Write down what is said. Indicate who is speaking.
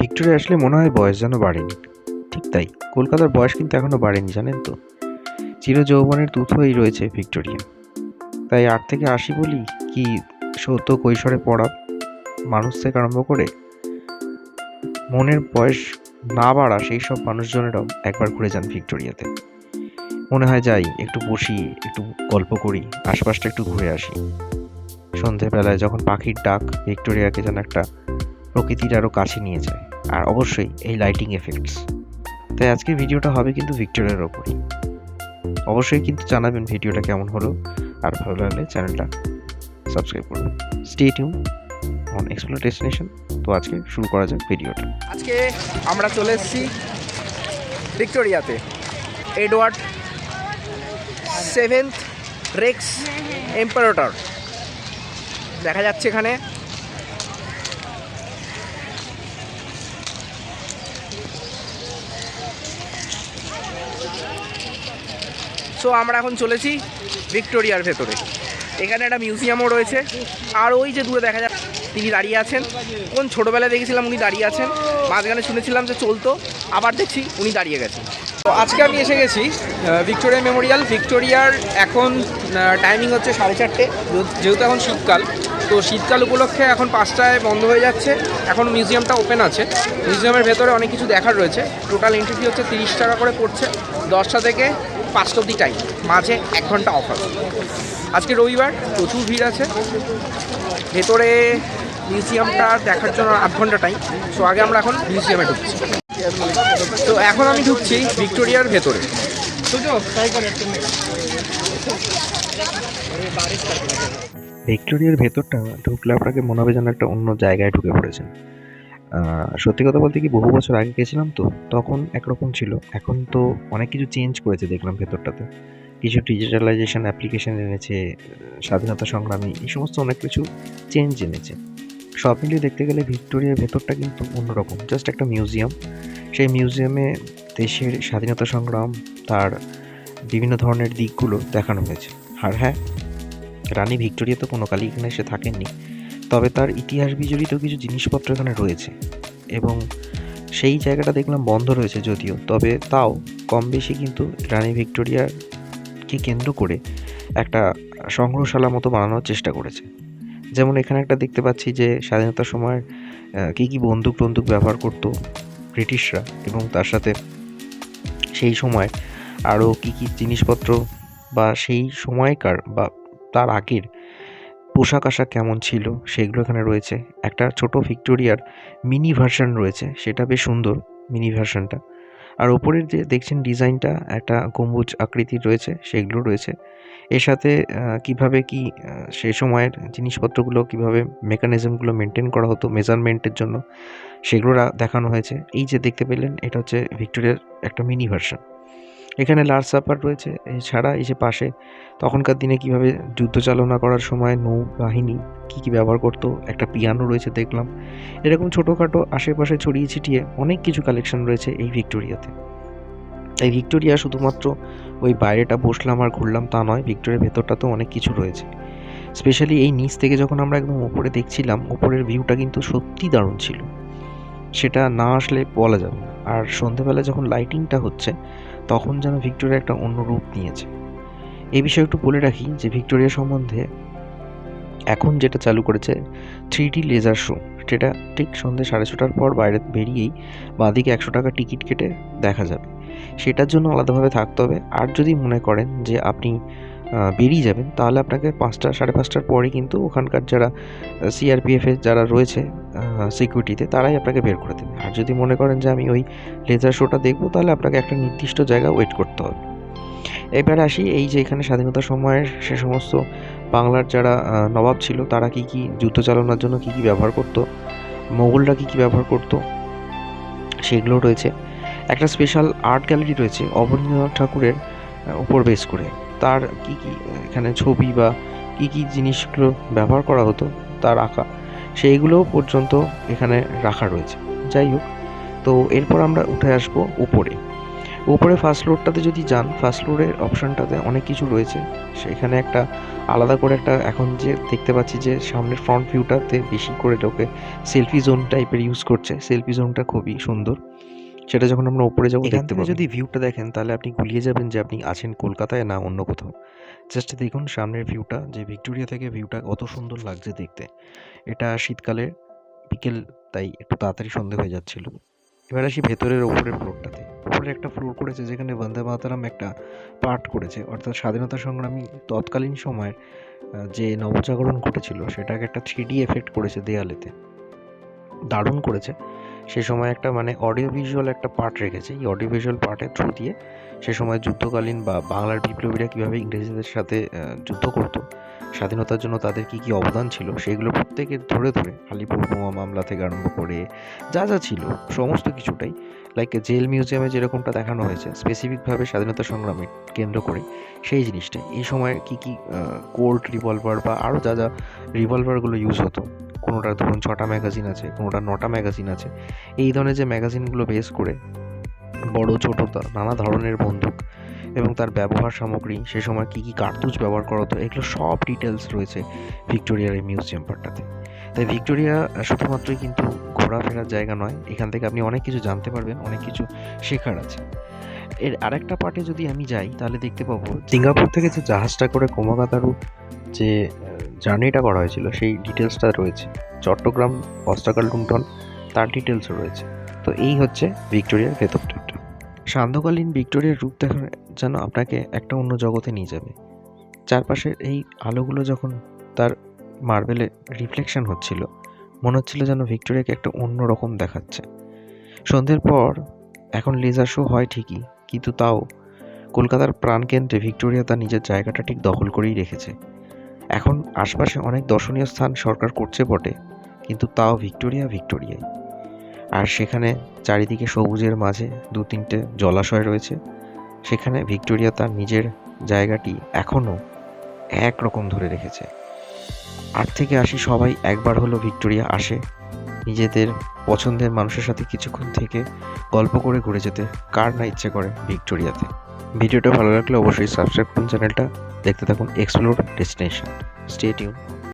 Speaker 1: Victoria আসলে মনে হয় বয়স যেন বাড়েনি। ঠিক তাই, কলকাতার বয়স কিন্তু এখনও বাড়েনি, জানেন তো? চির চিরযৌবনের তুথই রয়েছে ভিক্টোরিয়া। তাই আট থেকে আশি বলি কি সত্য কৈশোরে পড়া মানুষ থেকে আরম্ভ করে মনের বয়স না বাড়া সেই সব মানুষজনেরাও একবার ঘুরে যান ভিক্টোরিয়াতে। মনে হয় যাই, একটু বসি, একটু গল্প করি, আশপাশটা একটু ঘুরে আসি। সন্ধেবেলায় যখন পাখির ডাক ভিক্টোরিয়াকে যেন একটা প্রকৃতির আরও কাছে নিয়ে যায়। আর অবশ্যই এই লাইটিং এফেক্টস তাই আজকের ভিডিওটা হবে কিন্তু ভিক্টোরিয়ার ওপরই। অবশ্যই কিন্তু জানাবেন ভিডিওটা কেমন হলো, আর ভালো লাগলে চ্যানেলটা সাবস্ক্রাইব করুন। Stay tune on Explore Destination তো আজকে শুরু করা যাক ভিডিওটা।
Speaker 2: আজকে আমরা চলে এসেছি ভিক্টোরিয়াতে। Edward seventh Rex Imperator. দেখা যাচ্ছে এখানে সো আমরা এখন চলেছি ভিক্টোরিয়ার ভেতরে। এখানে একটা মিউজিয়ামও রয়েছে। আর ওই যে দূরে দেখা যাচ্ছে, তিনি দাঁড়িয়ে আছেন। কোন ছোটোবেলায় দেখেছিলাম উনি দাঁড়িয়ে আছেন। মাঝখানে শুনেছিলাম যে চলতো, আবার দেখছি উনি দাঁড়িয়ে গেছেন। তো আজকে আমি এসে গেছি ভিক্টোরিয়া মেমোরিয়াল। ভিক্টোরিয়ার এখন টাইমিং হচ্ছে সাড়ে চারটে, যেহেতু- যেহেতু এখন শীতকাল। তো শীতকাল উপলক্ষে এখন পাঁচটায় বন্ধ হয়ে যাচ্ছে। এখন মিউজিয়ামটা ওপেন আছে। মিউজিয়ামের ভেতরে অনেক কিছু দেখার রয়েছে। টোটাল এন্ট্রি ফি হচ্ছে তিরিশ টাকা করে পড়ছে। দশটা থেকে পাঁচটা অব্দি টাইম মাঝে এক ঘণ্টা অফার আজকে রবিবার, প্রচুর ভিড় আছে। ভেতরে মিউজিয়ামটা দেখার জন্য আধ ঘণ্টা টাইম সো আগে আমরা এখন মিউজিয়ামে ঢুকছি। তো এখন আমি ঢুকছি ভিক্টোরিয়ার ভেতরে।
Speaker 1: ভিক্টোরিয়ার ভেতরটা ঢুকলে আপনাকে মনে হবে যেন একটা অন্য জায়গায় ঢুকে পড়েছেন সত্যি কথা বলতে কি বহু বছর আগে গেছিলাম তো, তখন একরকম ছিল। এখন তো অনেক কিছু চেঞ্জ করেছে দেখলাম ভেতরটাতে। কিছু ডিজিটালাইজেশন অ্যাপ্লিকেশন এনেছে, স্বাধীনতা সংগ্রামী, এই সমস্ত অনেক কিছু চেঞ্জ এনেছে। সব মিলিয়ে দেখতে গেলে ভিক্টোরিয়ার ভেতরটা কিন্তু অন্যরকম জাস্ট একটা মিউজিয়াম সেই মিউজিয়ামে দেশের স্বাধীনতা সংগ্রাম, তার বিভিন্ন ধরনের দিকগুলো দেখানো হয়েছে। আর হ্যাঁ রানী ভিক্টোরিয়া তো কোনো কালই এখানে এসে থাকেননি। তবে তার ইতিহাস বিজড়িত কিছু জিনিসপত্র এখানে রয়েছে। এবং সেই জায়গাটা দেখলাম বন্ধ রয়েছে যদিও, তবে তাও কম বেশি কিন্তু রানী ভিক্টোরিয়াকে কেন্দ্র করে একটা সংগ্রহশালা মতো বানানোর চেষ্টা করেছে। যেমন এখানে একটা দেখতে পাচ্ছি যে স্বাধীনতার সময় কী কী বন্দুক টন্দুক ব্যবহার করতো ব্রিটিশরা এবং তার সাথে সেই সময় আরও কী কী জিনিসপত্র বা সেই সময়কার বা তার আগের পোশাক আশাক কেমন ছিল সেগুলো এখানে রয়েছে। একটা ছোট ভিক্টোরিয়ার মিনি ভার্সন রয়েছে, সেটা বেশ সুন্দর মিনি ভার্সনটা। আর ওপরের যে দেখছেন ডিজাইনটা, একটা গম্বুজ আকৃতির রয়েছে, সেগুলো রয়েছে। এর সাথে কীভাবে কি সে সময়ের জিনিসপত্রগুলো, কীভাবে মেকানিজমগুলো মেনটেন করা হতো মেজারমেন্টের জন্য, সেগুলো দেখানো হয়েছে। এই যে দেখতে পেলেন, এটা হচ্ছে ভিক্টোরিয়ার একটা মিনি ভার্সন। এখানে লার্জ সাপার রয়েছে, এছাড়া এই যে পাশে তখনকার দিনে কীভাবে যুদ্ধ চালনা করার সময় নৌ বাহিনী কী কী ব্যবহার করতো, একটা পিয়ানো রয়েছে দেখলাম। এরকম ছোটোখাটো আশেপাশে ছড়িয়ে ছিটিয়ে অনেক কিছু কালেকশন রয়েছে এই ভিক্টোরিয়াতে। এই ভিক্টোরিয়া শুধুমাত্র ওই বাইরেটা বসলাম আর ঘুরলাম তা নয়, ভিক্টোরিয়ার ভেতরটাতেও অনেক কিছু রয়েছে। স্পেশালি এই নিচ থেকে যখন আমরা একদম উপরে দেখছিলাম, উপরের ভিউটা কিন্তু সত্যি দারুণ ছিল। সেটা না আসলে বলা যাবে না। আর সন্ধেবেলা যখন লাইটিংটা হচ্ছে, তখন যেন ভিক্টোরিয়া একটা অন্য রূপ নিয়েছে। এই বিষয়ে একটু বলে রাখি যে ভিক্টোরিয়া সম্বন্ধে এখন যেটা চালু করেছে থ্রি লেজার শো সেটা ঠিক সন্ধ্যে সাড়ে ছটার পর বাইরে বেরিয়েই বাঁদিকে একশো টাকা টিকিট কেটে দেখা যাবে। সেটার জন্য আলাদাভাবে থাকতে হবে। আর যদি মনে করেন যে আপনি বেরিয়ে যাবেন, তাহলে আপনাকে পাঁচটা, সাড়ে পাঁচটার পরে কিন্তু ওখানকার যারা সিআরপিএফের যারা রয়েছে সিকিউরিটিতে তারাই আপনাকে বের করে দেবে। আর যদি মনে করেন যে আমি ওই লেজার শোটা দেখব, তাহলে আপনাকে একটা নির্দিষ্ট জায়গা ওয়েট করতে হবে। এবার আসি এই যে এখানে স্বাধীনতা সময়ের সে সমস্ত বাংলার যারা নবাব ছিল, তারা কি কি যুদ্ধ চালানোর জন্য কি কি ব্যবহার করতো? মোগলরা কি কি ব্যবহার করতো? সেগুলো রয়েছে। একটা স্পেশাল আর্ট গ্যালারি রয়েছে, অবনীন্দ্রনাথ ঠাকুরের উপর বেস করে। তার কি কি, এখানে ছবি বা কি কি জিনিসগুলো ব্যবহার করা হতো, তার আঁকা, সেইগুলোও পর্যন্ত এখানে রাখা রয়েছে। যাই হোক, তো এরপর আমরা উঠে আসব উপরে। উপরে ফার্স্ট ফ্লোরটাতে যদি যান ফার্স্ট ফ্লোরের অপশনটাতে অনেক কিছু রয়েছে। সেখানে একটা আলাদা করে একটা এখন যে দেখতে পাচ্ছি যে সামনের ফ্রন্ট ভিউটাতে বেশি করে লোকে সেলফি জোন টাইপের ইউজ করছে। সেলফি জোনটা খুবই সুন্দর। সেটা যখন আমরা উপরে যাব দেখতে পাবো যদি ভিউটা দেখেন তাহলে আপনি গুলিয়ে যাবেন যে আপনি আছেন কলকাতায় না অন্য কোথাও। জাস্ট দেখুন সামনের ভিউটা যে ভিক্টোরিয়া থেকে ভিউটা কত সুন্দর লাগছে দেখতে। এটা শীতকালে বিকেল তাই একটু তাড়াতাড়ি সন্ধে হয়ে যাচ্ছিল। এবার আসি ভেতরের ওপরের ফ্লোরটাতে উপরে একটা ফ্লোর করেছে যেখানে বন্দে মাতারাম একটা পার্ট করেছে। অর্থাৎ স্বাধীনতা সংগ্রামী তৎকালীন সময়ের যে নবজাগরণ ঘটেছিল সেটাকে একটা থ্রি ডি এফেক্ট করেছে দেয়ালেতে। দারুণ করেছে। সে সময় একটা মানে অডিও ভিজুয়াল একটা পার্ট রেখেছে। এই অডিও ভিজুয়াল পার্টের থ্রু দিয়ে সে সময় যুদ্ধকালীন বা বাংলার বিপ্লবীরা কীভাবে ইংরেজদের সাথে যুদ্ধ করতো, স্বাধীনতার জন্য তাদের কী কী অবদান ছিল, সেগুলো প্রত্যেকের ধরে ধরে আলিপুর বোমা মামলা থেকে আরম্ভ করে যা যা ছিল, সমস্ত কিছুটাই লাইক জেল মিউজিয়ামে যেরকমটা দেখানো হয়েছে স্পেসিফিকভাবে স্বাধীনতা সংগ্রামে কেন্দ্র করে সেই জিনিসটাই। এই সময় কী কী কোর্ট রিভলভার বা আরও যা যা রিভলভারগুলো ইউজ হতো কোনোটা ধরুন ছটা ম্যাগাজিন আছে, কোনোটা নটা ম্যাগাজিন আছে, এই ধরনের যে ম্যাগাজিনগুলো বেস করে বড়, ছোট নানা ধরনের বন্দুক এবং তার ব্যবহার সামগ্রী, সে সময় কী কী কার্তুজ ব্যবহার করা হতো, এগুলো সব ডিটেলস রয়েছে ভিক্টোরিয়ার এই মিউজিয়াম পার্টটাতে তাই ভিক্টোরিয়া শুধুমাত্রই কিন্তু ঘোরাফেরার জায়গা নয়, এখান থেকে আপনি অনেক কিছু জানতে পারবেন, অনেক কিছু শেখার আছে। এর আরেকটা পার্টে যদি আমি যাই, তাহলে দেখতে পাবো, সিঙ্গাপুর থেকে যে জাহাজটা করে কোমাগাতারু যে জার্নিটা করা হয়েছিল, সেই ডিটেলসটা রয়েছে। চট্টগ্রাম অস্টাকাল টুমটন তার ডিটেলসও রয়েছে। তো এই হচ্ছে ভিক্টোরিয়ার ভেতরটা সান্ধ্যকালীন ভিক্টোরিয়ার রূপ দেখা যেন আপনাকে একটা অন্য জগতে নিয়ে যাবে। চারপাশের এই আলোগুলো যখন তার মার্বেলে রিফ্লেকশন হচ্ছিল, মনে হচ্ছিল যেন ভিক্টোরিয়াকে একটা অন্য রকম দেখাচ্ছে। সন্ধ্যের পর, এখন লেজার শো হয় ঠিকই, কিন্তু তাও কলকাতার প্রাণকেন্দ্রে ভিক্টোরিয়া তার নিজের জায়গাটা ঠিক দখল করেই রেখেছে। এখন আশপাশে অনেক দর্শনীয় স্থান সরকার করছে বটে, কিন্তু তাও ভিক্টোরিয়া ভিক্টোরিয়াই। আর সেখানে চারিদিকে সবুজের মাঝে দু তিনটে জলাশয় রয়েছে, সেখানে ভিক্টোরিয়া তার নিজের জায়গাটি এখনও একরকম ধরে রেখেছে। আট থেকে আশি সবাই একবার হলো ভিক্টোরিয়া আসে, নিজেদের পছন্দের মানুষের সাথে কিছুক্ষণ থেকে গল্প করে ঘুরে যেতে কার না ইচ্ছে করে ভিক্টোরিয়াতে। ভিডিওটা ভালো লাগলে অবশ্যই সাবস্ক্রাইব করুন চ্যানেলটা। দেখতে থাকুন এক্সপ্লোর ডেস্টিনেশন স্টে